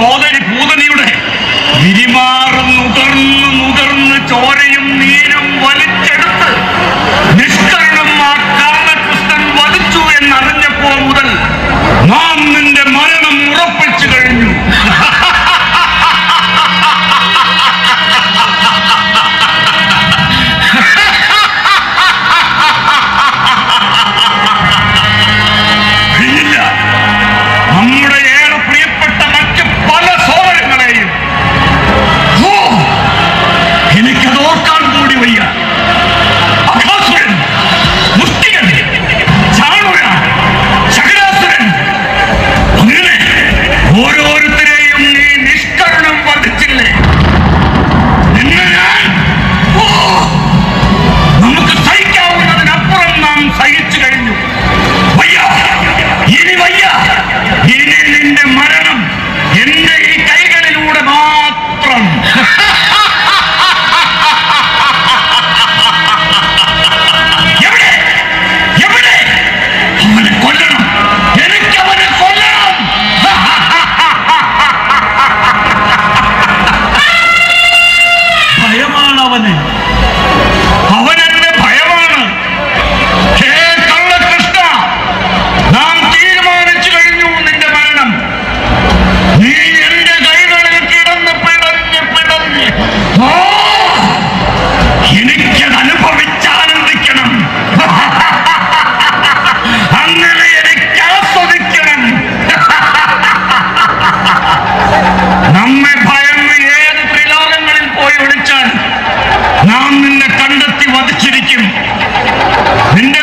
സോദരി പൂതനിയുടെ വിരിമാറും നുകർന്ന് നുകർന്ന് ചോരയും നീരും വലി നാം നിന്നെ കണ്ടെത്തി വധിച്ചിരിക്കും. നിന്റെ